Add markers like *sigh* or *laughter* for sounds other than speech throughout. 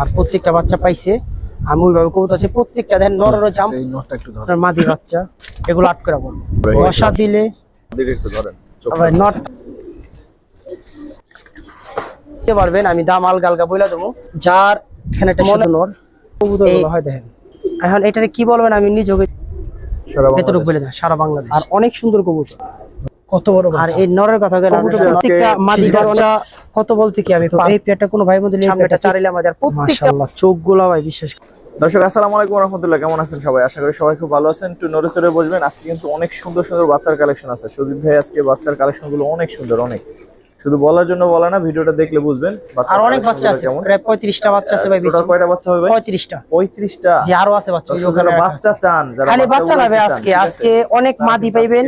আর প্রত্যেকটা বাচ্চা পাইছে। আমি ওইভাবে কবুতর আছে প্রত্যেকটা দেখেন নরেরও জাম। এই নটটা একটু ধরেন। আপনার মাদি বাচ্চা এগুলো আট করে বলব বসা দিলে আবার নট পারবেন? আমি দাম আলগা আলগা বইলা দেবো। যার এখানে একটা মনে নর কবুতর হয় দেখেন। এখন এটারে কি বলবেন আমি নিজেকে সারা ভেতরে বলে দেন সারা বাংলাদেশ। আর অনেক সুন্দর কবুতর। কত বড় আর এই নরের কথা গেলে প্রত্যেকটা মাদি বাচ্চা কত বলতে কি আমি তো? এই পেটটা কোনো ভাই মধ্যে সামনেটা চারিলে আমাদের প্রত্যেকটা চোখগুলো ভাই বিশেষ দর্শক আসসালামু আলাইকুম রহমতুল্লাহ কেমন আছেন সবাই? আশা করি সবাই খুব ভালো আছেন। একটু নড়ে চড়ে বসবেন। আজকে কিন্তু অনেক সুন্দর সুন্দর বাচ্চার কালেকশন আছে। সুদীপ ভাই আজকে বাচ্চার কালেকশনগুলো অনেক সুন্দর অনেক। শুধু বলার জন্য বলা না ভিডিওটা দেখলে বুঝবেন। আর অনেক বাচ্চা আছে। প্রায় পঁয়ত্রিশটা বাচ্চা আছে ভাই টোটাল কয়টা বাচ্চা হবে ভাই? পঁয়ত্রিশটা। পঁয়ত্রিশটা? যে আরও আছে বাচ্চা ওখানে বাচ্চা চান যারা খালি বাচ্চা লাভে আজকে আজকে অনেক মাদি পাইবেন।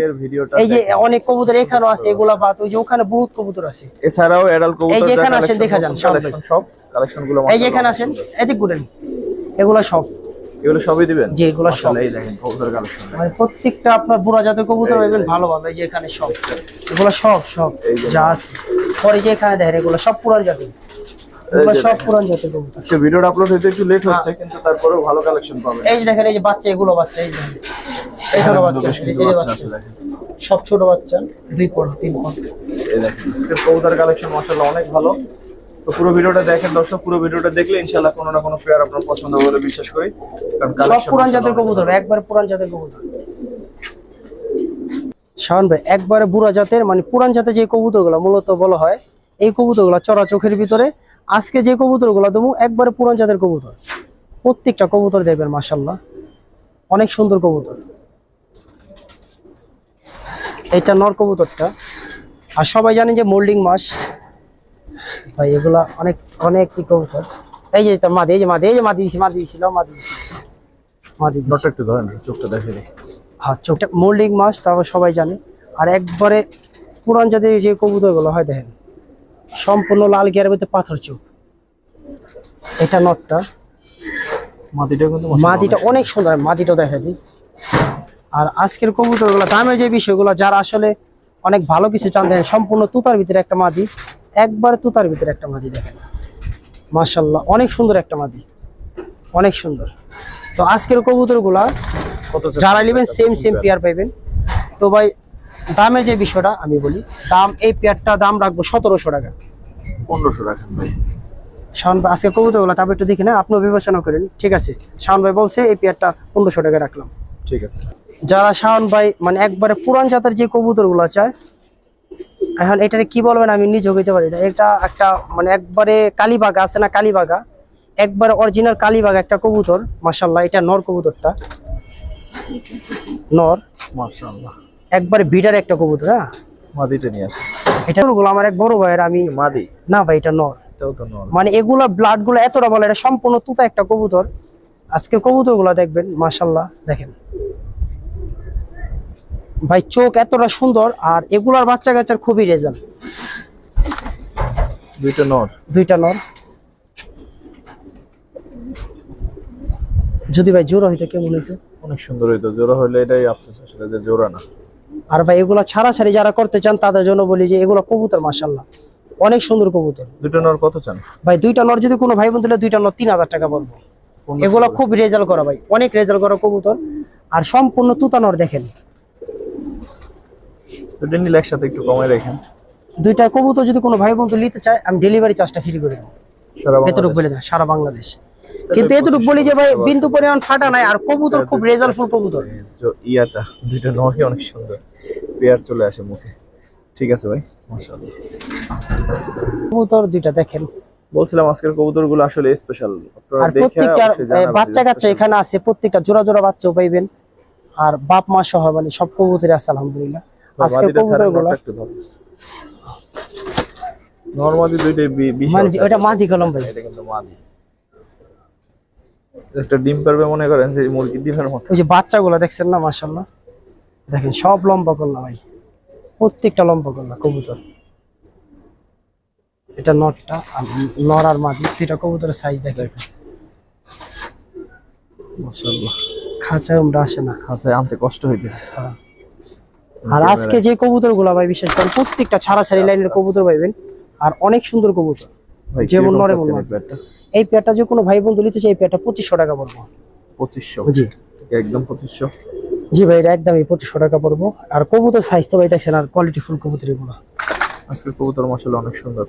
এই যে অনেক কবুতর এখানেও আছে এগুলা বাদ ওই যে ওখানে বহুত কবুতর আছে। এছাড়াও এডাল কবুতর এই যে এখানে আসেন, দেখা যান, সব collection সব কালেকশনগুলো এই যে এখানে আসেন এদিক ঘুরেন। এগুলা সব। এগুলো সবই দিবেন? জি, এগুলো সব। এই দেখেন কবুতর কালেকশন। মানে প্রত্যেকটা আপনার বুড়া জাতের কবুতর পাইবেন ভালো ভালো যে এখানে সব। এগুলো সব সব যে। যা আছে। পরে যে এখানে দেখেন এগুলো সব পুরান জাতের। সব পুরান জাতের কবুতর। আজকে ভিডিওটা আপলোড হতে একটু লেট হচ্ছে কিন্তু তারপরেও ভালো কালেকশন পাবেন। এই যে দেখেন এই যে বাচ্চা এগুলো বাচ্চা এই যে। এখানে এখানে বাচ্চা এই বাচ্চা বাচ্চা। আছে দেখেন। সব ছোট বাচ্চা দুই পর তিন পর এই দেখেন আজকের কবুতর কালেকশন মাশাআল্লাহ অনেক ভালো। তো পুরো ভিডিওটা দেখেন দর্শক পুরো ভিডিওটা দেখলে ইনশাআল্লাহ কোনো না কোনো পেয়ার আপনার পছন্দ হবে বলে বিশ্বাস করি। কারণ সব পুরান জাতের কবুতর একবার পুরান জাতের কবুতর। শাওন ভাই একবারে বুড়া জাতের মানে পুরান জাতের যে কবুতরগুলো মূলত বলা হয় এই কবুতরগুলো চড়া চোখের ভিতরে আজকে যে কবুতরগুলো দেবো একবারে পুরান জাতের কবুতর। প্রত্যেকটা কবুতর দেখবেন মাসাল্লাহ অনেক সুন্দর কবুতর। এটা নর কবুতরটা। আর সবাই জানেন যে মোল্ডিং মাস ভাই এগুলা অনেক অনেক কি কবুতর এই যে তার মাদি এই যে মাদি এই যে মাদি দিছি মাদি দিছিল মাদি দিছি। মাদি দিছি। একটু ধরেন চোখটা দেখে দিই। হ্যাঁ চোখটা মোল্ডিং মাছ তারপর সবাই জানে। আর একবারে পুরান জাতের যে কবুতরগুলো হয় দেখেন। সম্পূর্ণ লাল গিয়ারের মধ্যে পাথর চোখ। এটা নটটা। মাটিটা কিন্তু মাটিটা অনেক সুন্দর মাটিটা দেখা দিই আর আজকের কবুতরগুলো দামের যে বিষয়গুলো যারা আসলে অনেক ভালো কিছু চান সম্পূর্ণ তুতার ভিতরে একটা মাদি। একবারে তুতার ভিতরে একটা মাদি দেখেন। মাশাল্লাহ অনেক সুন্দর একটা মাদি। অনেক সুন্দর। তো আজকের কবুতরগুলা কত যারা নেবেন সেম সেম পেয়ার পাইবেন। তো ভাই দামের যে বিষয়টা আমি বলি দাম এই পেয়ারটা দাম রাখব সতেরোশো টাকা। 1500 রাখেন ভাই। শাওন ভাই আজকে কবুতরগুলো তারপর একটু দেখি না আপনিও বিবেচনা করেন। ঠিক আছে শাওন ভাই বলছে এই পেয়ারটা পনেরোশো টাকা রাখলাম। ঠিক আছে। যারা শাওন ভাই মানে একবারে পুরান জাতের যে কবুতরগুলো চায় এখন এটারে কি বলবেন আমি নিজে হইতে পারি না। এটা একটা মানে একবারে কালীবাগা আছে না কালীবাগা? একবারে অরিজিনাল কালীবাগা একটা কবুতর মাসাল্লাহ এটা নর কবুতরটা। নর? মাশাআল্লাহ। একবারে বিডার একটা কবুতর হ্যাঁ? মাদিটা নিয়ে আসেন। এটা গুলো আমার এক বড় ভাইয়ের আমি মাদি। না ভাই এটা নর। মানে এগুলা ব্লাডগুলো এতটা বলে এটা সম্পূর্ণ তুতা একটা কবুতর। আজকের কবুতরগুলা দেখবেন মাসাল্লাহ দেখেন। ভাই চোখ এতটা সুন্দর আর এগুলার বাচ্চা কাচ্চার খুবই রেজাল্ট। দুইটা নর। দুইটা নর। যদি ভাই জোড়া হইতো কেমন হইতো? অনেক সুন্দর হইতো। জোড়া হইলে এটাই আফসোস আসলে যে জোড়া না। আর ভাই এগুলা ছাড়া ছাড়ি যারা করতে চান তাদের জন্য বলি যে এগুলো কবুতর মাসাল্লাহ অনেক সুন্দর কবুতর। দুটো নর কত চান? ভাই দুইটা নর যদি কোনো ভাই বোন দিলে দুইটা নর তিন হাজার টাকা পড়ব। এগুলো খুব রেজাল্ট করা ভাই। অনেক রেজাল্ট করা কবুতর। আর সম্পূর্ণ তুতানর দেখেন। দুটো নিলে একসাথে একটু কমাই রাখেন। দুইটা কবুতর যদি কোনো ভাই বন্ধু নিতে চায় আমি ডেলিভারি চার্জটা ফ্রি করে দেবো। এতটুকু বলে দেন সারা বাংলাদেশ। কিন্তু এতটুকু বলি যে ভাই বিন্দু পরিমাণ ফাটা নাই আর কবুতর খুব রেজাল্টফুল কবুতর। ইয়াটা দুইটা অনেক সুন্দর। পেয়ার চলে আসে মুখে। ঠিক আছে ভাই মাশাআল্লাহ। কবুতর দুইটা দেখেন। বলছিলাম আজকের কবুতরগুলো আসলে স্পেশাল আর প্রত্যেকটা বাচ্চা কাচ্চা এখানে আছে প্রত্যেকটা জোড়া জোড়া বাচ্চাও পাইবেন। আর বাপ মা সহ মানে সব কবুতরই আছে আলহামদুলিল্লাহ। তো আজকের মাদিটা ছাড়া কবুতরগুলো নরটা একটু ধরো। নরমাদি দুইটাই বি- মানে ওটা মাদি কলম ভাই। এটা কিন্তু মাদি একটা ডিম পারবে মনে করেন যে মুরগি ডিমের মতো। ওই যে বাচ্চাগুলো দেখছেন না মাশাল্লাহ দেখেন সব লম্বা করলা ভাই। প্রত্যেকটা লম্বা করলা কবুতর। এটা নটটা নর আর মাদি দুইটা কবুতরের সাইজ দেখেন। মাশাআল্লাহ। খাঁচায় আমরা আসে না। খাঁচায় আনতে কষ্ট হইতেছে। হ্যাঁ। আর আজকে যে কবুতরগুলা ভাই বিশেষ করে প্রত্যেকটা ছাড়া ছাড়ি লাইনের কবুতর পাইবেন আর অনেক সুন্দর কবুতর। যেমন নরে এই পেয়ারটা? যে কোনো ভাই বন্ধু নিতে চাই এই পেয়ারটা পঁচিশশো টাকা পড়ব। পঁচিশশো? জি। একদম পঁচিশশো? জি ভাই এটা একদমই পঁচিশশো টাকা পড়ব। আর কবুতর সাইজ তো ভাই দেখছেন আর কোয়ালিটি ফুল কবুতর এগুলো আজকের কবুতর মশলা অনেক সুন্দর।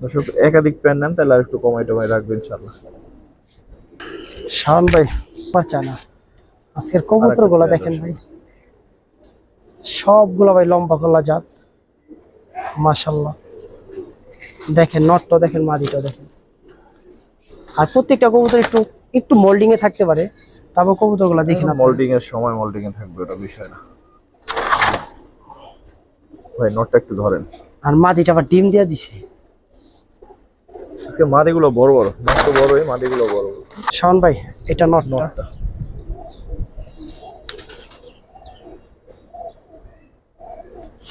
দর্শক একাধিক প্যান্ট নেন তাহলে আর একটু কমাই টমাই রাখবেন ইনশাল্লাহ শাওন ভাই বাচ্চা না আজকের কবুতরগুলা দেখেন ভাই। সবগুলো ভাই লম্বা গলা জাত। মাশাল্লাহ দেখেন নটটা দেখেন মাদিটা দেখেন। আর প্রত্যেকটা কবুতর একটু একটু মোল্ডিং এ থাকতে পারে। তারপর কবুতরগুলা দেখেন। মোল্ডিং এর সময় মোল্ডিং এ থাকবে ওটা বিষয় না। ভাই নটটা একটু ধরেন। আর মাদিটা আবার ডিম দিয়ে দিছে। আজকে মাদিগুলো বড় বড় নট তো বড়ই মাদিগুলো বড় বড়। শাওন ভাই এটা নট নটটা।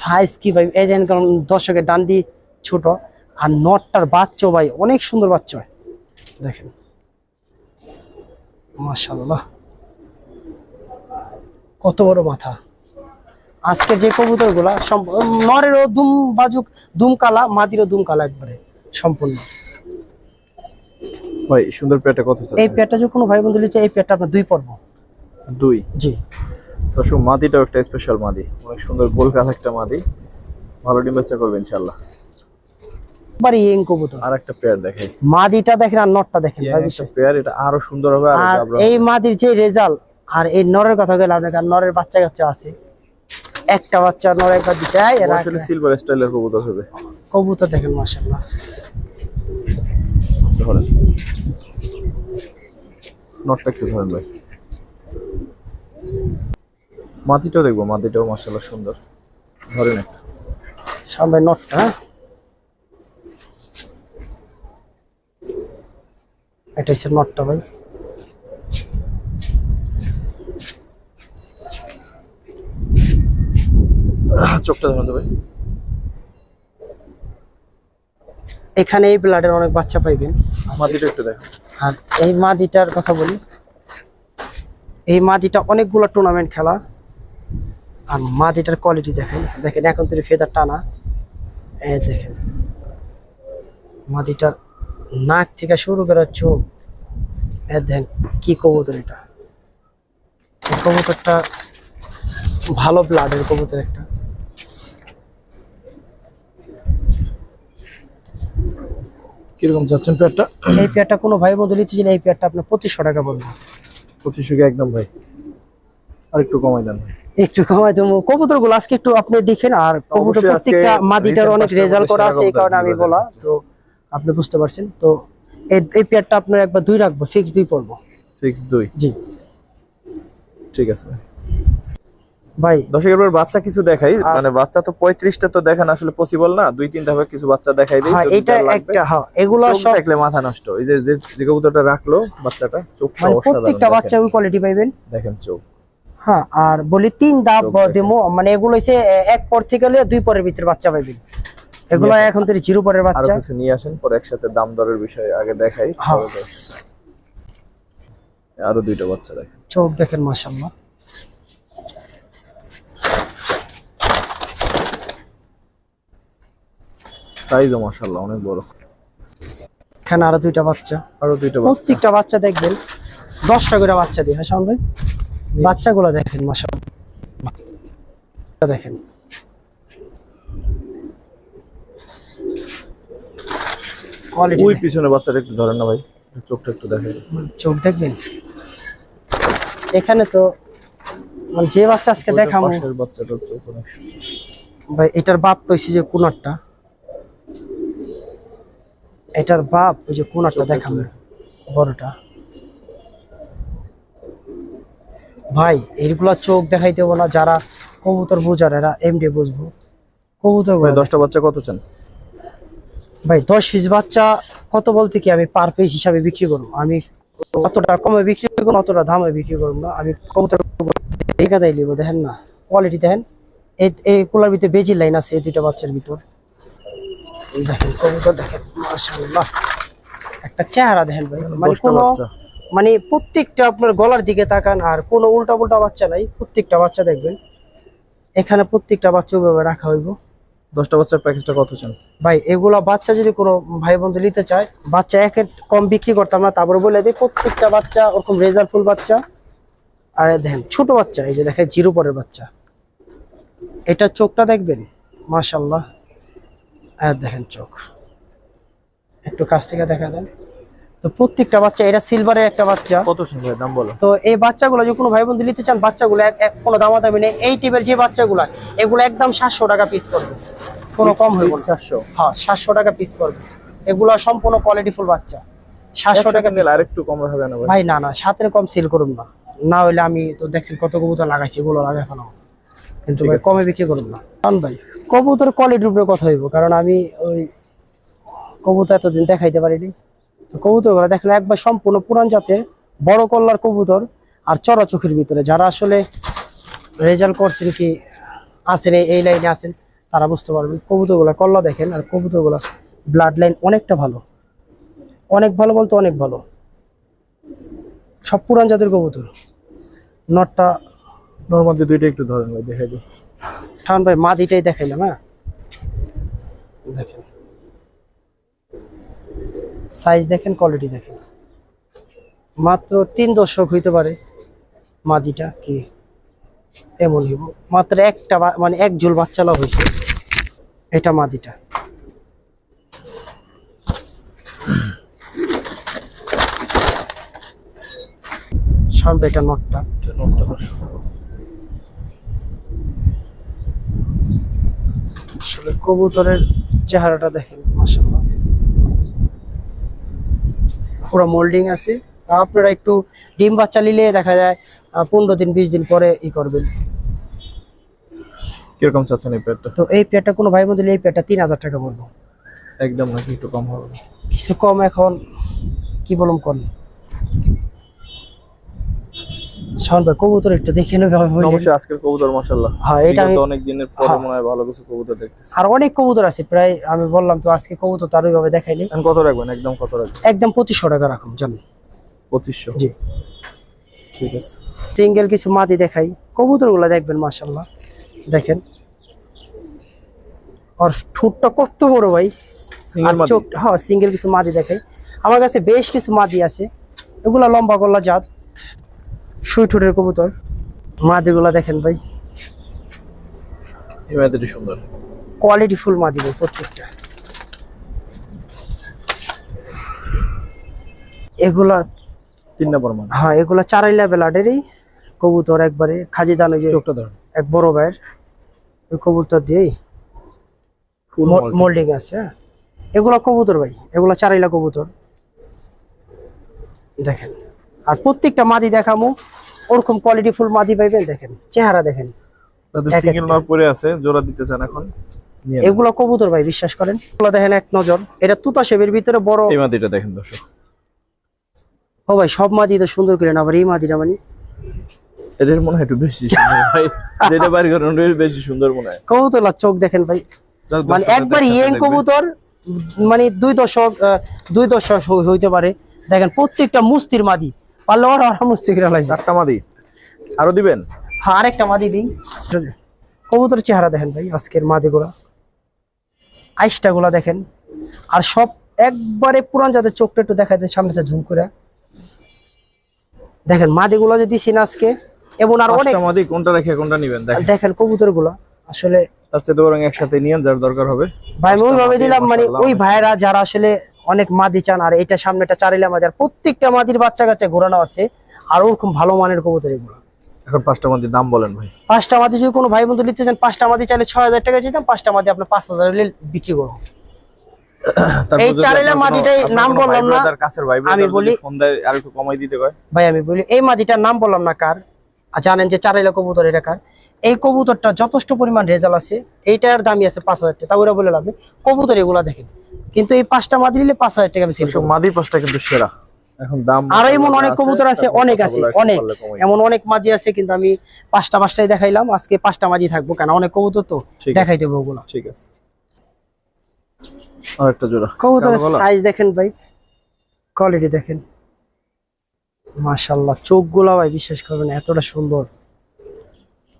সাইজ কি ভাই? এই যেন কারণ দর্শকের ডান্ডি ছোট আর নটটার বাচ্চা ভাই অনেক সুন্দর বাচ্চা দেখেন। মাশাল্লাহ কত বড় মাথা। আজকে যে কবুতরগুলা নরেরও দুম বাজুক দুম কালা মাদিরও দুম কালা একবারে সম্পূর্ণ। ভাই সুন্দর পেটে কত এই পেয়ারটা যে কোনো ভাই বন্ধু লিখছে এই পেয়ারটা আপনার দুই পর্ব। দুই? জি। দর্শক মাদিটাও একটা স্পেশাল মাদি। অনেক সুন্দর গোল কাল একটা মাদি। ভালো ডিম বাচ্চা করবে ইনশাল্লাহ কবুতর। আর একটা পেয়ার দেখাই। মাদিটা দেখেন আর নটটা দেখেন ভাই বিষয়। পেয়ার এটা আরও সুন্দর হবে আর আর এই মাদির যে রেজাল্ট আর এই নরের কথা গেলে আপনার নরের বাচ্চা কাচ্চা আছে। একটা বাচ্চা নর একবার দিছে এই এরা আসলে সিলভার স্টাইলের কবুতর হবে। কবুতর দেখেন মাশাআল্লাহ। ধরেন। নটটা একটু ধরেন ভাই। মাটিটাও দেখব মাটিটাও মার্শাল্লাহ সুন্দর। ধরেন একটা সামনে নটটা হ্যাঁ? এটা হচ্ছে নটটা ভাই। চোখটা ধরেন তো ভাই। এখানে এই ব্লাডের অনেক বাচ্চা পাইবেন। মাটিটা একটু দেখেন আর এই মাদিটার কথা বলি। এই মাদিটা অনেকগুলো টুর্নামেন্ট খেলা। আর মাটিটার কোয়ালিটি দেখেন দেখেন এখন থেকে ফেদার টানা। এই দেখেন মাটিটার নাক থেকে শুরু করে চোখ এ দেখেন কি কবুতর এটা। কবুতরটা ভালো ব্লাডের কবুতর একটা। কীরকম যাচ্ছেন পেয়ারটা? এই পেয়ারটা কোনো ভাই বন্ধু নিচ্ছে এই পেয়ারটা আপনার পঁচিশশো টাকা পড়বে পঁচিশশো একদম ভাই? আর একটু কমাই দেন। একটু কমাই দেবো। কবুতরগুলো আজকে একটু আপনি দেখেন আর কবুতর প্রত্যেকটা মাদিটার অনেক রেজাল্ট করা আছে এই কারণে আমি বলা তো আপনি বুঝতে পারছেন। তো এই এই পেয়ারটা আপনার একবার দুই রাখব ফিক্স দুই পড়ব ফিক্স দুই। জি। ঠিক আছে ভাই। ভাই দর্শক এবার বাচ্চা কিছু দেখাই। মানে বাচ্চা তো পঁয়ত্রিশটা তো দেখানো আসলে পসিবল না। দুই তিন ধাপে কিছু বাচ্চা দেখাই দিই হ্যাঁ এটা একটা হ্যাঁ এগুলো সব দেখলে মাথা নষ্ট। এই যে যে- কবুতরটা রাখল বাচ্চাটা মানে অসাধারণ। প্রত্যেকটা বাচ্চা ওই কোয়ালিটি পাইবেন। দেখেন চোখ। হ্যাঁ আর বলি তিন ধাপ দেবো মানে এগুলো হচ্ছে এক পর থেকে গেলে দুই পরের ভিতরে বাচ্চা পাইবেন এগুলো এখন থেকে জিরো পরের আরও বাচ্চা কিছু নিয়ে আসেন পরে একসাথে দাম দরের বিষয়ে আগে দেখাই। হ্যাঁ। আরও দুইটা বাচ্চা দেখেন। চোখ দেখেন মাসাল্লাহ সাইজও মাশাআল্লাহ অনেক বড়। এখানে আরও দুইটা বাচ্চা। আরও দুইটা বাচ্চা। প্রত্যেকটা বাচ্চা দেখবেন। দশটা করে বাচ্চা দিয়ে হ্যাঁ শাওন ভাই? বাচ্চাগুলো দেখেন মাসা দেখেন। ওই পিছনে বাচ্চাটা একটু ধরেন না ভাই চোখটা একটু দেখেন। চোখ দেখবেন? এখানে তো মানে যে বাচ্চা আজকে দেখাবো পাশের বাচ্চাটার চোখ অনেক ভাই এটার বাপ হয়েছে যে কুনারটা এটার বাপ ওই যে কুনারটা দেখাবো বড়টা। ভাই এইগুলা চোখ দেখাই দেবো না যারা কবুতর বুঝার এরা এমডি বুঝব। কবুতর ভাই দশটা বাচ্চা কত চান? ভাই দশ পিস বাচ্চা কত বলতে কি আমি পার পিস হিসাবে বিক্রি করব? আমি অতটা কমে বিক্রি করব অতটা দামে বিক্রি করব না। আমি কবুতর কথাই নিবো দেখেন না। কোয়ালিটি দেখেন। এই এই কুলার ভিতরে বেজির লাইন আছে এই দুইটা বাচ্চার ভিতর। দেখেন কবুতর দেখেন মাশাআল্লাহ। একটা চেহারা দেখেন ভাই। মানে কোনো বাচ্চা। মানে প্রত্যেকটা আপনার গলার দিকে তাকান আর কোনো উল্টা পুল্টা বাচ্চা নাই প্রত্যেকটা বাচ্চা দেখবেন। এখানে প্রত্যেকটা বাচ্চা ওইভাবে রাখা হইব। দশটা বাচ্চার প্যাকেজটা কত চান? ভাই এগুলা বাচ্চা যদি কোনো ভাই বন্ধু নিতে চায় বাচ্চা একের কম বিক্রি করতাম না তারপরে বলে দিই প্রত্যেকটা বাচ্চা ওরকম রেজাল্ট ফুল বাচ্চা। আর দেখেন ছোট বাচ্চা এই যে দেখেন জিরো পরের বাচ্চা। এটা চোখটা দেখবেন? মাশাল্লাহ আর দেখেন চোখ। একটু কাছ থেকে দেখা দেন। তো প্রত্যেকটা বাচ্চা এটা সিলভারের একটা বাচ্চা। কত সুন্দর দাম বলো। তো এই বাচ্চাগুলো যে কোনো ভাই বন্ধু নিতে চান বাচ্চাগুলো কোনো দামাদামি নেই। এই টিপের যে বাচ্চাগুলো এগুলো একদম সাতশো টাকা পিস পড়বে। কোনো কম হয়ে চারশো হ্যাঁ সাতশো টাকা পিস পড়বে। এগুলো সম্পূর্ণ কোয়ালিটি ফুল বাচ্চা। সাতশো টাকা নিলে আরেকটু কম রাখা ভাই? ভাই না না সাতের কম সেল করুন না। না হলে আমি তো দেখছি কত কবুতর লাগাইছি এগুলো লাগাই ফেলাম কিন্তু ভাই কমে বিক্রি করুন না। কারণ ভাই কবুতর কোয়ালিটির উপরে কথা হইব। কারণ আমি ওই কবুতর এতদিন দেখাইতে পারিনি। তো কবুতরগুলো দেখেন একবার সম্পূর্ণ পুরান জাতের বড় কল্লার কবুতর আর চড়া চোখের ভিতরে। যারা আসলে রেজাল্ট করছেন কি আছেন এই- লাইনে আছেন তারা বুঝতে পারবেন। কবুতরগুলো কল্লা দেখেন আর কবুতরগুলো ব্লাড লাইন অনেকটা ভালো। অনেক ভালো বলতে অনেক ভালো। সব পুরান জাতের কবুতর। নটটা নর্মাল দুইটা একটু ধরেন ভাই দেখাই দিই। শাওন ভাই মাদিটাই দেখাইলাম হ্যাঁ? দেখেন। সাইজ দেখেন কোয়ালিটি দেখেন। মাত্র তিন দশক হইতে পারে মাদিটা কি এমন হইব। মাত্র একটা মানে এক ঝোল বাচ্চালা হয়েছে এটা মাদিটা শাওন এটা নটটা। এটা আসলে কবুতরের চেহারাটা দেখেন মাসাল্লাহ পুরো মোল্ডিং আছে। তা আপনারা একটু ডিম বাচ্চা নিলে দেখা যায় পনেরো দিন বিশ দিন পরে ই করবেন। কীরকম চাচ্ছেন এই প্যাডটা তো এই পেটটা কোনো ভাই বন্ধু এই পেটটা তিন হাজার টাকা বলব। একদম নাকি একটু কম হবে? কিছু কম এখন কি বলুন কোন? শাওন ভাই কবুতর একটু দেখে নেবে অবশ্যই আজকের কবুতর মাশাআল্লাহ। হ্যাঁ এটা আমি অনেক দিনের পরে হ্যাঁ। মনে হয় ভালো কিছু কবুতর দেখতেছি। আর অনেক কবুতর আছে প্রায় আমি বললাম তো আজকে কবুতর তার ওইভাবে দেখাইনি। কত রাখবেন? একদম কত রাখবেন? একদম পঁচিশশো টাকা রাখুন জানেন পঁচিশশো? জি। ঠিক আছে। সিঙ্গেল কিছু মাদি দেখাই। কবুতরগুলা দেখবেন মাসাল্লাহ দেখেন। আর ঠোঁটটা কত বড় ভাই। সিঙ্গেল মাদি হ্যাঁ সিঙ্গেল কিছু মাদি দেখাই। আমার কাছে বেশ কিছু মাদি আছে। এগুলা লম্বা গলা জাত। সুই ঠোঁটের কবুতর। মাদিগুলা দেখেন ভাই। এই মাদিটি সুন্দর। কোয়ালিটি ফুল মাদি ভাই প্রত্যেকটা। এগুলা তিন নম্বর মাদি। হ্যাঁ এগুলা চারাই লেভেল আডেরই কবুতর একবারে খাজি দান যে চোখটা ধরেন। এক বড় ভাইয়ের। ওই কবুতর দিয়েই মোল্ডিং আছে হ্যাঁ। এগুলা কবুতর ভাই এগুলা চারাইলা কবুতর। দেখেন। আর প্রত্যেকটা মাদি দেখামু। ওরকম কোয়ালিটি ফুল মাদি পাইবেন দেখেন চেহারা দেখেন। তাদের সিঙ্গেল। নর পরে আছে জোড়া দিতে চান এখন। এগুলা কবুতর ভাই বিশ্বাস করেন। এগুলা দেখেন এক নজর এটা তুতা শেবের ভিতরে বড়। এই মাদিটা দেখেন দর্শক। ও ভাই সব মাদি তো সুন্দর করে না আবার এই মাদিটা মানে? এদের মনে হয় একটু বেশি সুন্দর ভাই। যেটা বাড়ি ওটার বেশি সুন্দর মনে হয়। কবুতর চোখ দেখেন ভাই। মানে একবার ইয়েং কবুতর মানে দুই দশক দুই দশক হইতে পারে। দেখেন প্রত্যেকটা মুস্তির মাদি। পারলে ওরা ওরা মুস্তি করে চারটা মাদি। আরও দিবেন? হ্যাঁ আরেকটা মাদি দিই। কবুতর চেহারা দেখেন ভাই আজকের মাদিগুলা। আইসটা গুলা দেখেন। আর সব একবারে পুরান যাদের চোখটা একটু দেখা দেয় সামনে ঝুম করে। দেখেন মাদিগুলা যে দিছি আজকে এবং আর অনেক মাদি কোনটা রেখে কোনটা নিবেন? দেখেন। দেখেন কবুতরগুলা আসলে তার চেয়ে বরং একসাথে নিয়েন যার দরকার হবে। ভাই দিলাম মানে ওই ভাইরা যারা আসলে অনেক মাদি চান আর এটা সামনেটা চারিলা মাদি আর প্রত্যেকটা মাদির বাচ্চা কাচ্চা ঘোরানো আছে আর ওরকম ভালো মানের কবুতর এগুলো। এখন পাঁচটা মাদির দাম বলেন ভাই। পাঁচটা মাদি যদি কোনো ভাই বন্ধু নিতে চান পাঁচটা মাদি চাইলে ছয় হাজার টাকা দিতাম পাঁচটা মাদি আপনার পাঁচ হাজার হলে বিক্রি করব। *coughs* এই চারেলা মাদিটাই নাম বললাম না। brother, কাছের ভাই আমি বলি- ফোন দেয় আর একটু কমাই দিতে কয়। ভাই আমি বলি এই মাদিটার নাম বললাম না কার আর জানেন যে চারাইলা কবুতর এটা কার। এই কবুতরটা যথেষ্ট পরিমাণ রেজাল্ট আছে। এইটার দামই আছে পাঁচ হাজার টাকা। ওরা বলে লাভ কবুতর এগুলা দেখেন। কিন্তু এই পাঁচটা মাদি নিলে পাঁচ হাজার টাকা করব। মাদির পাঁচটা কিন্তু সেরা। এখন দাম আরও এমন অনেক কবুতর আছে অনেক আছে অনেক। এমন অনেক মাদি আছে কিন্তু আমি পাঁচটা পাঁচটাই দেখাইলাম। আজকে পাঁচটা মাদি থাকব কেন? অনেক কবুতর তো দেখাই দেবো ওগুলো। ঠিক আছে। আর একটা জোড়া। কবুতরের সাইজ দেখেন ভাই। কোয়ালিটি দেখেন। মাশাল্লাহ চোখগুলা ভাই বিশ্বাস করবেন এতটা সুন্দর।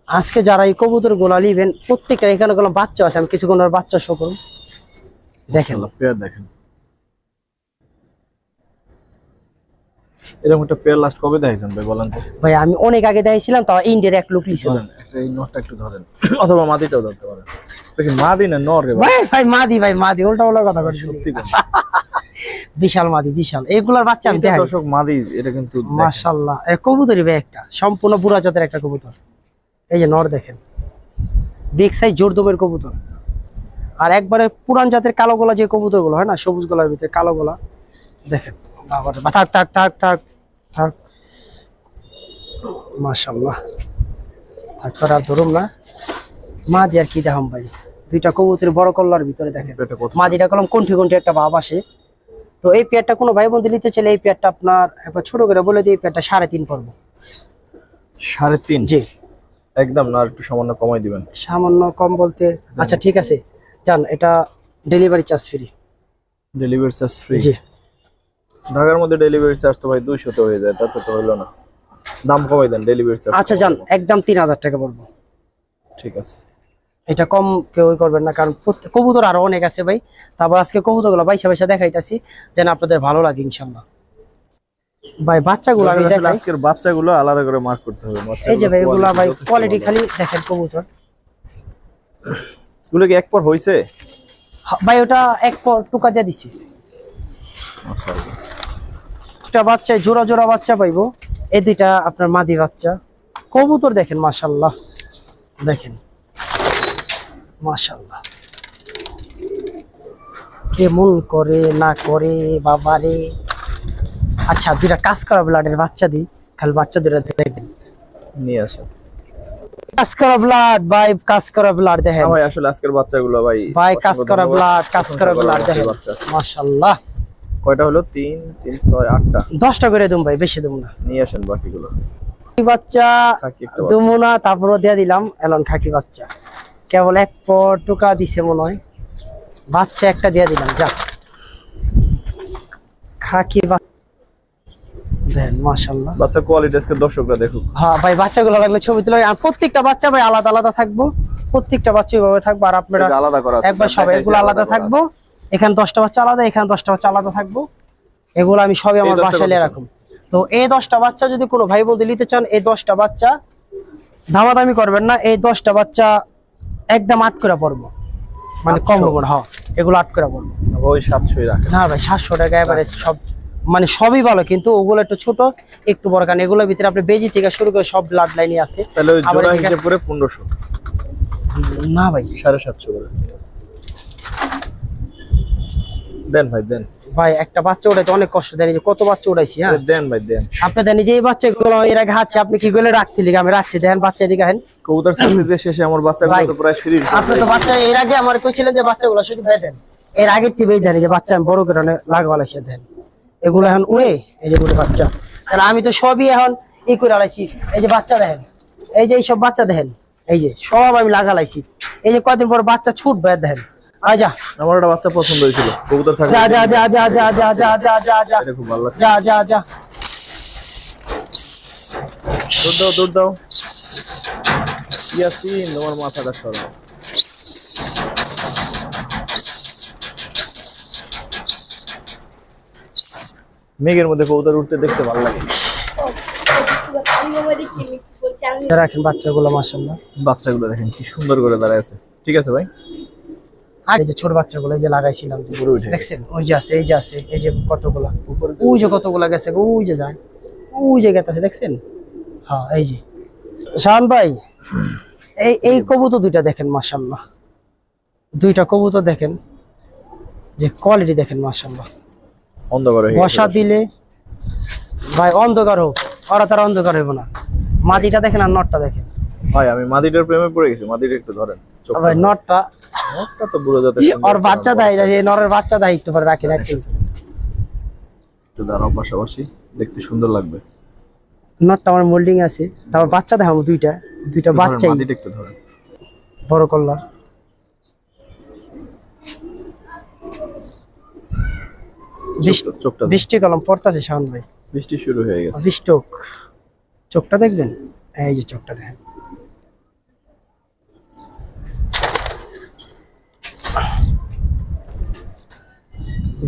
আজকে যারা এই কবুতরগুলা নিবেন প্রত্যেকটা এখানে কোনো বাচ্চা আছে আমি কিছুক্ষণ বাচ্চা শো করুন দেখেন। দেখেন। এরকম একটা পেয়ার লাস্ট কবে দেখাইছেন ভাই বলেন তো? ভাই আমি অনেক আগে দেখছিলাম তাও ইন্ডিয়ার এক লুক লিছিল ধরেন একটা এই নটটা একটু ধরেন। অথবা মাদিটাও ধরতে পারেন। দেখি মাদি না নর রে ভাই। ভাই মাদি ভাই মাদি উল্টা উল্টা কথা সত্যি *laughs* বিশাল মাদি বিশাল। এগুলার বাচ্চা আমি দেখাই দর্শক মাদি এটা কিন্তু এর কবুতরই ভাই একটা সম্পূর্ণ বুড়া জাতের একটা কবুতর। এই যে নর দেখেন। বিগ সাইজ জোরদমের কবুতর। আর একবারে পুরান জাতের কালো গলা যে কবুতরগুলো হয় না সবুজ গলার ভিতরে কালো গলা দেখেন। থাক থাক থাক থাক থাক। মাশাল্লাহ থাক তোর আর ধরুম না। মা দিয়ে আর কি দেখাম ভাই? দুইটা কবুতরের বড় কল্লার ভিতরে দেখেন। কলম কণ্ঠে কণ্ঠে একটা ভাব আসে। তো এই পেয়ারটা কোনো ভাই বন্ধু নিতে চাইলে এই পেয়ারটা আপনার একবার ছোট করে বলে দিই এই পেয়ারটা সাড়ে তিন পড়ব। সাড়ে তিন? জি। একদম না একটু সামান্য কমাই দিবেন। সামান্য কম বলতে আচ্ছা ঠিক আছে। জান এটা delivery charge free delivery charge free জি। ঢাকার মধ্যে ডেলিভারি চার্জ তো ভাই দুইশো তো হয়ে যায় তাতে তো হইল না। দাম কমাই দেন ডেলিভারি চার্জ আচ্ছা জান একদম তিন হাজার টাকা পড়ব ঠিক আছে। এটা কম কেউ করবেন না কারণ কবুতর আরও অনেক আছে ভাই। তারপর আজকে কবুতরগুলো বাইসা বাইসা দেখাইতাছি যেন আপনাদের ভালো লাগে ইনশাল্লাহ। ভাই বাচ্চাগুলো আমি দেখাই। আজকের বাচ্চাগুলো আলাদা করে মার্ক করতে হবে এই যে ভাই এগুলা ভাই কোয়ালিটি খালি দেখেন কবুতর। এগুলো কি এক পর হইছে? ভাই ওটা এক পর টুকা দিয়ে দিছি। মাশাআল্লাহ। একটা বাচ্চা জোড়া জোড়া বাচ্চা পাইবো। এই দুইটা আপনার মাদি বাচ্চা। কবুতর দেখেন মাশাল্লাহ দেখেন। মাশাল্লাহ কেমন করে না করে বাবারে আচ্ছা দুইটা কাজ করা ব্লাডের বাচ্চা দিই খালি বাচ্চা দুইটা দেখেন নিয়ে আসো। কাজ করা ব্লাড ভাই কাজ করা ব্লাড দেখেন। ভাই আসলে আজকের বাচ্চাগুলো ভাই ভাই কাজ করা। ব্লাড কাজ করা ব্লাড দেখেন। মাশাল্লাহ কয়টা হলো? তিন তিন ছয় আটটা। দশটা করে দুম ভাই বেশি দুম না। নিয়ে আসেন বাকিগুলো। এই বাচ্চা বাচ্চা। দুমুনা তারপরও দিয়ে দিলাম এলন খাকি বাচ্চা। কেবল এক পর টুকা দিছে মনে হয়। বাচ্চা একটা দিয়ে দিলাম যা। খাকি বাচ্চা। দেন মাশাল্লাহ বাচ্চার কোয়ালিটি আজকে দর্শকরা দেখুক। হ্যাঁ ভাই বাচ্চাগুলো লাগলে ছবি তুলে আর প্রত্যেকটা বাচ্চা ভাই আলাদা আলাদা থাকব। প্রত্যেকটা বাচ্চা এইভাবে থাকব আর আপনারা আলাদা করা একবার সবাই এগুলো আলাদা থাকব। এখানে দশটা বাচ্চা আলাদা এখানে দশটা বাচ্চা আলাদা থাকব। এগুলো আমি সবই আমার বাসায়? রাখুন। তো এই দশটা বাচ্চা যদি কোনো ভাই বন্ধু নিতে চান এই দশটা বাচ্চা দামাদামি করবেন না। এই দশটা বাচ্চা একদম আট করে পড়ব। মানে কম হ্যাঁ এগুলো আট করে পড়ব। ওই সাতশোই রাখেন। না ভাই সাতশো টাকা এবারে সব মানে সবই ভালো কিন্তু ওগুলো একটু ছোট একটু বড় কারণ এগুলোর ভিতরে আপনি বেজি থেকে শুরু করে সব ব্লাড লাইনই আছে। তাহলে জোড়া হিসেব করে পনেরোশো। না ভাই। সাড়ে সাতশো করে। দেন ভাই দেন। ভাই একটা বাচ্চা উঠাইতে অনেক কষ্ট এই কত বাচ্চা উঠাইছি হ্যাঁ? দেন ভাই দেন। আপনি দেন এই যে এই বাচ্চাগুলো এর আগে হাঁটছে আপনি কি গুলো রাখতে লিখে আমি রাখছি দেখেন বাচ্চা এদিকে হেন কবুতর ছাড়তে যে শেষে আমার বাচ্চাগুলো তো প্রায় ফ্রি আপনি তো বাচ্চা এর আগে আমার কইছিলেন যে বাচ্চাগুলো শুধু ভাই দেন। এর আগের টিভি দেন যে বাচ্চা আমি বড় করে লাগবালাইছে দেন। এগুলো এখন উড়ে এই যে গুলো বাচ্চা। তাহলে আমি তো সবই এখন ই করে আলাইছি। এই যে বাচ্চা দেখেন এই যে এইসব বাচ্চা দেখেন এই যে সব আমি লাগালাইছি এই যে কদিন পর বাচ্চা ছুট ছুটবে দেখেন। আমার একটা বাচ্চা পছন্দ হয়েছিল কবুতর থাকে যা যা যা যা যা যা যা যা যা যা। খুব ভালো লাগছে। যা যা যা। দৌড় দাও দৌড় দাও। ইয়াসিন তোমার মাথাটা সরাও। মেঘের মধ্যে কবুতর উঠতে দেখতে ভালো লাগে। রাখেন বাচ্চাগুলো মাসাল্লাহ বাচ্চাগুলো দেখেন কি সুন্দর করে দাঁড়ায় আছে। ঠিক আছে ভাই? আর এই যে ছোট বাচ্চাগুলো যে লাগাইছিলাম। উপরে উঠে দেখছেন? ওই যে আছে এই যে আছে এই যে কতগুলা? ওই যে কতগুলা গেছে ওই যে যায়। ওই যে গেছে দেখছেন? হ্যাঁ এই যে। শাহান ভাই এই এই কবুতর দুইটা দেখেন দুইটা কবুতর দেখেন যে কোয়ালিটি দেখেন মাশাল্লাহ অন্ধকার বসা দিলে ভাই অন্ধকার হোক ওরা তার অন্ধকার হইব না। মাটিটা দেখেন আর নটটা দেখেন। ভাই আমি মাদিটার প্রেমে পড়ে গেছি মাদিটা একটু ধরেন ভাই নটটা। নখটা তো বুড়ো যাতে ওর বাচ্চা দেয় এই নরের বাচ্চা দেয় একটু পরে রাখি রাখি একটু দাঁড়াও পাশাপাশি দেখতে সুন্দর লাগবে। নটটা আমার মোল্ডিং আছে তারপর বাচ্চা দেখাবো দুইটা দুইটা বাচ্চাই। মাদিটা একটু ধরেন। বড় কল্লার। চোখটা বৃষ্টি কলম পড়তাছে শাওন ভাই। বৃষ্টি শুরু হয়ে গেছে। বৃষ্টোক চোখটা দেখবেন? এই যে চোখটা দেখেন।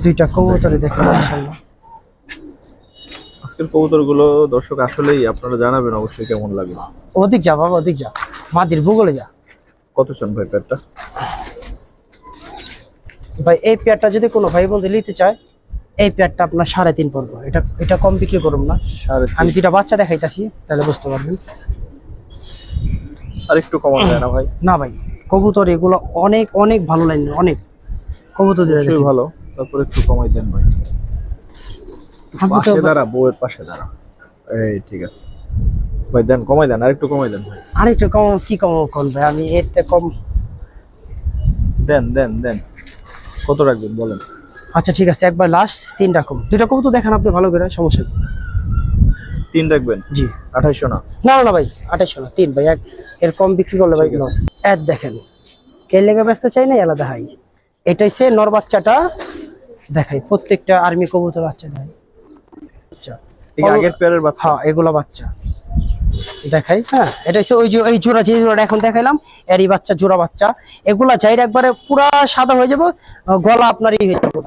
দুইটা কবুতরই দেখেন মাশাআল্লাহ। আজকের কবুতরগুলো দর্শক আসলেই আপনারা জানাবেন অবশ্যই কেমন লাগল অধিক যা বাবা অধিক যা। মাদির ভূগোলে যা। কত চান ভাই পেয়ারটা? ভাই এই পেয়ারটা যদি কোনো ভাই বন্ধু নিতে চায় এই পেয়ারটা আপনার সাড়ে তিন পড়ব। এটা এটা কম বিক্রি করুন না। আমি দুইটা বাচ্চা দেখাইতাছি তাহলে বুঝতে পারবেন। আর একটু কমানো যায় না ভাই? না ভাই কবুতর এগুলো অনেক অনেক ভালো লাইন অনেক। কবুতর দিলে ভালো। তারপরে একটু কমাই দেন ভাই। পাশে দাঁড়া বউয়ের পাশে দাঁড়া। এই ঠিক আছে। ভাই দেন কমাই দেন আর একটু কমাই দেন ভাই। আরেকটু কম কি কম কোন ভাই? আমি থেকে কম দেন দেন দেন। কত রাখবেন বলেন? আচ্ছা ঠিক আছে একবার লাস্ট তিন রকম দুইটা কবুতর দেখেন আপনি ভালো করে সমস্যা নেই। তিন রাখবেন জি। আঠাইশো না? না না, ভাই আঠাইশো না তিন ভাই এক এর কম বিক্রি করলে ভাই। এক দেখেন কে লেগে ব্যস্ত চাই না আলাদা হাই। এটাই সে নর বাচ্চাটা দেখাই প্রত্যেকটা আর্মি কবুতর বাচ্চা দেখাই। আচ্ছা আগের পেয়ারের বাচ্চা? হ্যাঁ এগুলো বাচ্চা। দেখাই হ্যাঁ এটা হচ্ছে ওই যে এই জোড়া যে জোড়াটা এখন দেখাইলাম এরই বাচ্চা জোড়া বাচ্চা। এগুলা চাইলে একবারে পুরা সাদা হয়ে যাবে গলা আপনারই হয়ে যাবে।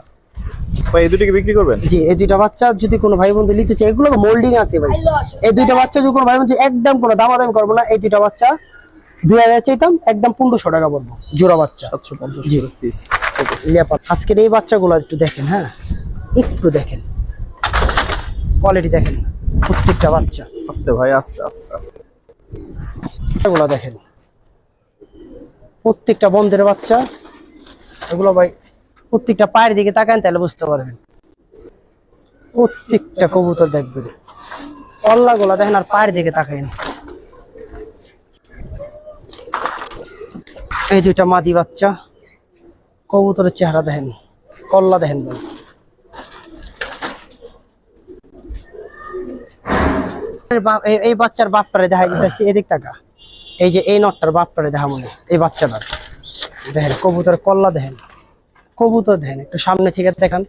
ভাই এই দুটিকে বিক্রি করবেন? জি এই দুইটা বাচ্চা যদি কোনো ভাই বন্ধু নিতে চায় এগুলো মোল্ডিং আছে ভাই। এই দুইটা বাচ্চা যদি কোনো ভাই বন্ধু একদম কোনো দামাদামি করব না। এই দুইটা বাচ্চা দুই হাজার চাইতাম একদম পনেরোশো টাকা পড়ব জোড়া বাচ্চা। সাতশো পঞ্চাশ। পিস আজকের এই বাচ্চাগুলো একটু দেখেন হ্যাঁ? একটু দেখেন। কোয়ালিটি দেখেন প্রত্যেকটা বাচ্চা। আস্তে ভাই আস্তে আস্তে আস্তে। এগুলো দেখেন। প্রত্যেকটা বন্ধের বাচ্চা। এগুলো ভাই প্রত্যেকটা পায়ের দিকে তাকান, তাহলে বুঝতে পারবেন। প্রত্যেকটা কবুতর দেখবেন। পল্লা গুলা দেখেন আর পায়ের দিকে তাকাইন। এই দুইটা মাদি বাচ্চা, কবুতরের চেহারা দেখেন, কল্লা দেখেন ভাই। এই- বাচ্চার বাপটারে দেখা দিতেছি, এদিক টাকা এই যে এই নটটার বাপটারে দেখা মনে এই বাচ্চাটার। দেখেন কবুতর কল্লা দেখেন। কবুতর দেখেন একটু সামনে থেকে দেখান।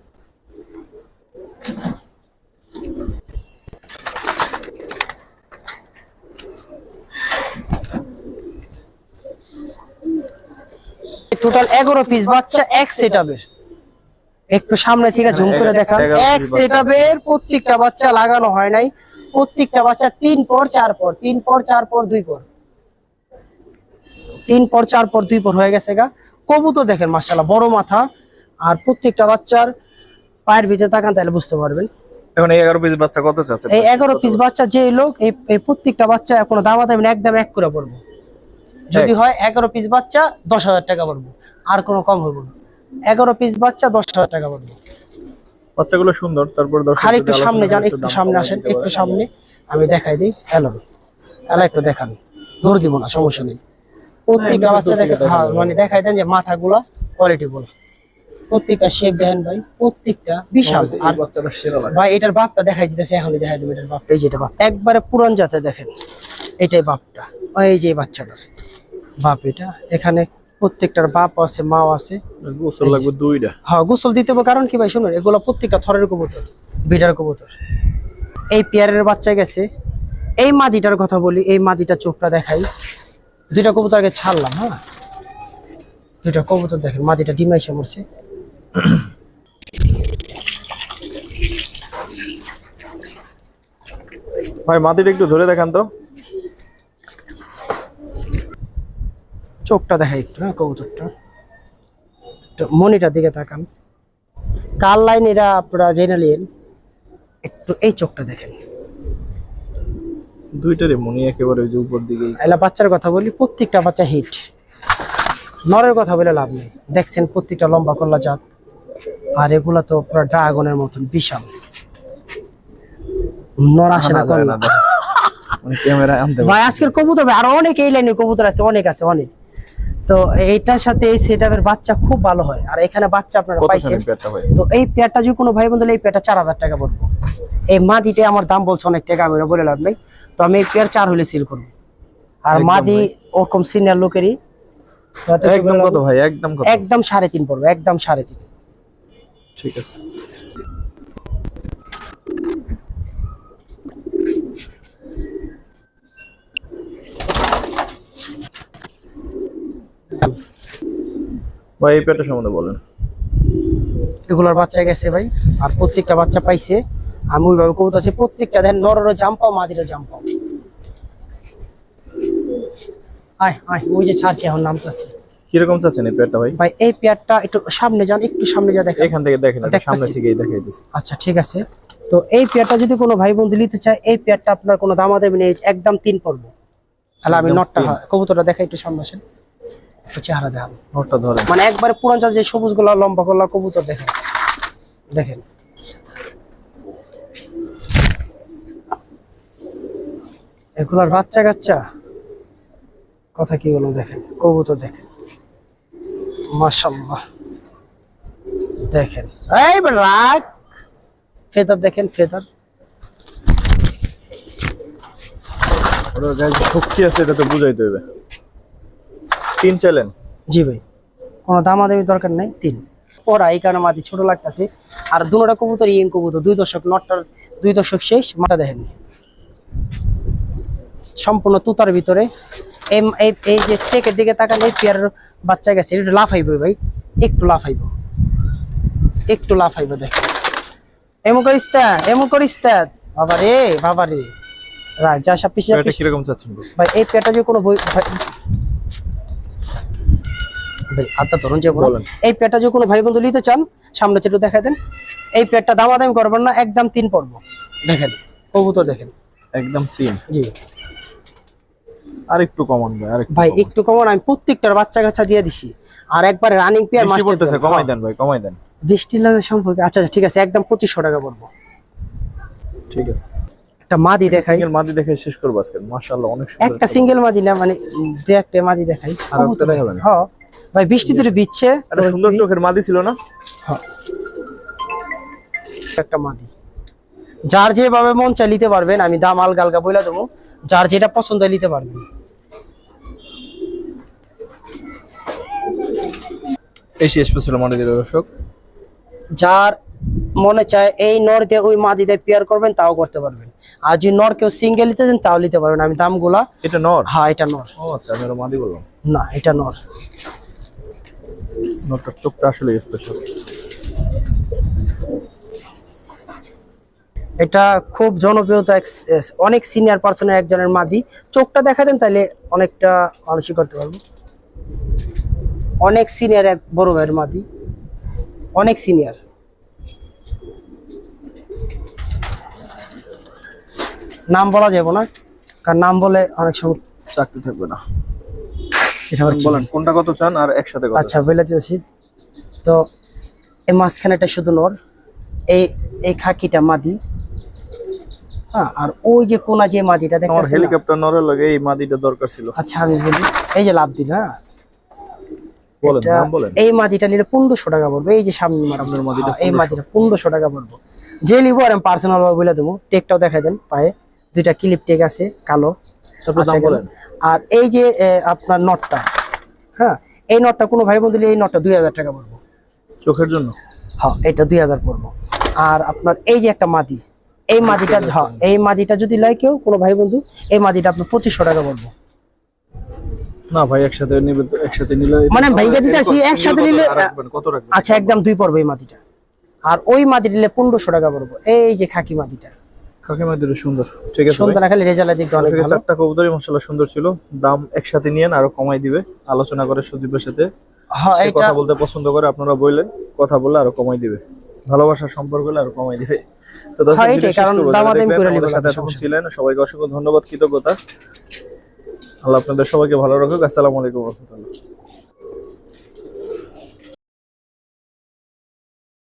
টোটাল এগারো পিস বাচ্চা এক সেটআপের একটু সামনে থেকে ঝুম করে দেখান। এক। সেটআপের প্রত্যেকটা বাচ্চা লাগানো হয় নাই। প্রত্যেকটা বাচ্চা তিন পর চার পর তিন পর চার পর দুই পর। তিন পর চার পর দুই পর হয়ে গেছে গা। কবুতর দেখেন মাশাআল্লাহ বড় মাথা। আর প্রত্যেকটা বাচ্চার পায়ের ভিতরে তাকান তাহলে বুঝতে পারবেন। এখন এই পিস বাচ্চা কত চাচ্ছে? এই এগারো পিস বাচ্চা যে লোক এই প্রত্যেকটা বাচ্চা দামা দামি একদম এক করে পড়ব। যদি হয় এগারো পিস বাচ্চা দশ হাজার টাকা পড়ব আর কোনো কম না। পিস বাচ্চা দশ হাজার টাকা পড়ব। বাচ্চাগুলো সুন্দর তারপর দর্শক খালি একটু সামনে যান একটু সামনে আসেন একটু সামনে। আমি দেখাই দিই হ্যালো। তাহলে একটু দেখান। ধরে দিব না সমস্যা নেই। প্রত্যেকটা বাচ্চা থেকে দেখেন দেখা হ্যাঁ। মানে দেখাই দেন যে মাথাগুলা কোয়ালিটি বলো। প্রত্যেকটা শেপ দেখেন ভাই প্রত্যেকটা বিশাল। আর এই ভাই এটার বাপটা দেখাই দিতেছে এখনই দেখাই দেবো এটার বাপটা এই যে এটা বাপ। একবারে পুরান জাতে দেখেন এটাই বাপটা ওই যে বাচ্চাটার বাপ এটা। এখানে প্রত্যেকটার বাপ আছে মাও আছে। গোসল লাগবে দুইটা। হ্যাঁ গোসল দিতে হবে কারণ কি ভাই শুনুন এগুলো প্রত্যেকটা থরের কবুতর বিডার কবুতর। এই পেয়ারের বাচ্চা গেছে। এই মাদিটার কথা বলি এই মাদিটা চোখটা দেখাই। দুইটা কবুতর আগে ছাড়লাম হ্যাঁ। দুইটা কবুতর দেখেন মাদিটা ডিমাই এসে মরছে। ভাই মাটিটা একটু ধরে দেখান তো। চোখটা দেখাই একটু হ্যাঁ কবুতরটা। একটু মনিটার দিকে তাকান। কার লাইন এরা আপনারা জেনে নিন একটু এই চোখটা দেখেন। দুইটারে মনি একেবারে ওই যে উপর দিকে এলা বাচ্চার কথা বলি প্রত্যেকটা বাচ্চা হিট নরের কথা বলে লাভ নেই। দেখছেন প্রত্যেকটা লম্বা কল্লা জাত। আর এগুলা তো পুরো ড্রাগনের মতন বিশাল। নর আসে না ভাই আজকের কবুতর ভাই, আরও অনেক এই লাইনের কবুতর আছে অনেক আছে অনেক। তো এইটার সাথে এই সেটআপের বাচ্চা খুব ভালো হয়। আর এখানে বাচ্চা আপনারা পাইছেন? শুনে পেটটা ভাই? তো এই পেয়ারটা যদি কোনো ভাই বন্ধু এই পেয়ারটা চার হাজার টাকা পড়ব। এই মাদিটা আমার দাম বলছে অনেক টাকা আমি বলে লাভ নেই। তো আমি এই পেয়ার চার হলে সিল করব। আর মাদি ওরকম সিনিয়র লোকেরই। একদম কত ভাই? একদম একদম সাড়ে তিন পড়ব একদম সাড়ে তিন। ঠিক আছে। ভাই এই পেয়ারটা সম্বন্ধে বলেন। এগুলোর বাচ্চা গেছে ভাই আর প্রত্যেকটা বাচ্চা পাইছে। আমি ওইভাবে কবুতর আছে প্রত্যেকটা দেখেন নরেরও জাম পাও মাদিরও জাম পাও। আয় আয় ওই যে ছাড়ছি এখন নামতেছে। কীরকম চাচ্ছেন এই পেয়ারটা ভাই? ভাই এই পেয়ারটা একটু সামনে যান একটু সামনে যা দেখেন। এখান থেকে দেখেন সামনে থেকেই দেখাই দিচ্ছি আচ্ছা ঠিক আছে। তো এই পেয়ারটা যদি কোনো ভাই বন্ধু নিতে চায় এই পেয়ারটা আপনার কোনো দামা দেবেন একদম তিন পড়ব তাহলে আমি নটটা। কবুতরটা দেখাই একটু সামনে আসেন। একটু চেহারা দেখান। নোটটা ধরেন। মানে একবারে পুরান চাল যে সবুজ গোলা লম্বা গোলা কবুতর দেখেন। দেখেন। এগুলার বাচ্চা কাচ্চা কথা কি বলো দেখেন? কবুতর দেখেন। মাশাল্লাহ দেখেন। এই রাগ ফেদার দেখেন ফেদার। শক্তি আছে এটা তো বুঝাইতে হবে। তিন চাইলেন জি ভাই। কোনো দামাদামি দরকার নাই তিন। ওরা এই কারণে মাটি ছোট লাগতেছে। আর দুটা কবুতর ইয়েং কবুতর দুই দশক নটটার দুই দশক শেষ মাথা দেখেন। সম্পূর্ণ তুতার ভিতরে। এই যে দিকে এই পেয়ারের বাচ্চা গেছে একটু লাফাইব ভাই একটু লাফাইব একটু লাফাইব দেখেন। এমন করিস তা এমন করিস তা বাবা রে বাবা রে। রাখ যা সব পিছিয়ে পেয়ারটা কীরকম চাচ্ছেন ভাই? ভাই এই পেয়ারটা যে কোনো বই ভাই ভাই হাতটা যে বলেন। এই পেয়ারটা যে কোনো ভাই বন্ধু নিতে চান সামনে একটু দেখা দেন। এই পেয়ারটা দামাদামি করবেন না একদম তিন পর্ব। দেখেন কবুতর দেখেন। একদম তিন। জি। আর একটু কমান ভাই আর একটু ভাই। একটু কমন আমি প্রত্যেকটার বাচ্চা কাচ্চা দিয়ে দিছি। আর একবার রানিং পেয়ার বৃষ্টি পড়তেছে কমাই দেন ভাই কমাই দেন। বৃষ্টির লাগে সম্পর্কে আচ্ছা আচ্ছা, ঠিক আছে একদম পঁচিশশো টাকা পড়ব ঠিক আছে। একটা মাদি দেখাই। সিঙ্গেল মাদি দেখে শেষ করব আজকে মাশাআল্লাহ অনেক সুন্দর একটা সিঙ্গেল মাদি। না মানে দু একটা মাদি দেখাই। আর একটা দেখাবেন? হ্যাঁ ভাই বৃষ্টি তো বিচ্ছে একটা সুন্দর চোখের মাদি ছিল না? হ্যাঁ। একটা মাদি। যার যেভাবে মন চাই নিতে পারবেন আমি দাম আলগা আলগা বইলা দেবো। যার যেটা পছন্দ নিতে পারবেন। শেষ পেছিল মাদিদের দর্শক। যার মনে চায় এই নর দিয়ে ওই মাদি দিয়ে পেয়ার করবেন তাও করতে পারবেন। আর যদি নর কেউ সিঙ্গেল নিতে চান তাও নিতে পারবেন। আমি দামগুলা এটা নর হ্যাঁ এটা নর ও আচ্ছা আমি মাদি বললাম। না এটা নর নরটার চোখটা আসলে স্পেশাল এটা খুব জনপ্রিয়তা অনেক সিনিয়র পার্সনের একজনের মাদি চোখটা দেখা দেন তাহলে অনেকটা মানুষই করতে পারব। অনেক সিনিয়র এক বড় ভাইয়ের মাদি। অনেক সিনিয়র নাম বলা যাবে না কারণ নাম বলে অনেক সময় চাকরি থাকবে না। বলেন কোনটা কত চান আর একসাথে আচ্ছা বলে দিয়েছি। তো এই মাঝখানেটা শুধু নর এই এই খাকিটা মাদি। হ্যাঁ আর ওই যে কোনা যে মাদিটা দেখতেছেন হেলিকপ্টার নরের লাগে এই মাদিটা দরকার ছিল। আচ্ছা আমি বলি এই যে লাভ দিন হ্যাঁ বলেন এটা- নাম বলেন এই মাদিটা নিলে পনেরোশো টাকা পড়বে এই যে সামনের এই 1500 মাদিটা পনেরোশো টাকা পড়ব। যে নিবো আর আমি পার্সোনাল ভাবে বলে দেবো টেকটাও দেখাই দেন পায়ে। দুইটা ক্লিপ টেক আছে কালো। আচ্ছা, আর এই যে আপনার নটটা হ্যাঁ এই নটটা কোনো ভাই বন্ধু এই নটটা দুই হাজার টাকা পড়ব। চোখের জন্য? হ্যাঁ এটা দুই হাজার পড়ব। আর আপনার এই যে একটা মাদি এই মাদিটা হ্যাঁ এই মাদিটা যদি লাই কেউ কোনো ভাই বন্ধু এই মাদিটা আপনার পঁচিশশো টাকা পড়ব। না ভাই একসাথে নিবে একসাথে নিলে মানে দিতেছি, একসাথে নিলে- কত রাখবেন? আচ্ছা একদম দুই পড়বে এই মাটিটা। আর ওই মাটি নিলে পনেরোশো টাকা পড়ব। এই যে খাকি মাটিটা। কাকিমাদের সুন্দর। ঠিক আছে সুন্দর খালি রেজাল্ট দেখতে অনেক ভালো। চারটা কবুতরই মশলা সুন্দর ছিল। দাম একসাথে নিয়েন আরও কমাই দিবে। আলোচনা করে সজীবের সাথে। হ্যাঁ কথা বলতে পছন্দ করে আপনারা বললেন। কথা বললে আরও কমাই দিবে। ভালোবাসার সম্পর্ক হলে আরও কমাই দিবে। তো দর্শক হ্যাঁ, সাথে ছিলেন সবাইকে অসংখ্য ধন্যবাদ কৃতজ্ঞতা। আল্লাহ আপনাদের সবাইকে ভালো রাখুক। আসসালামু আলাইকুম রহমতুল্লাহ।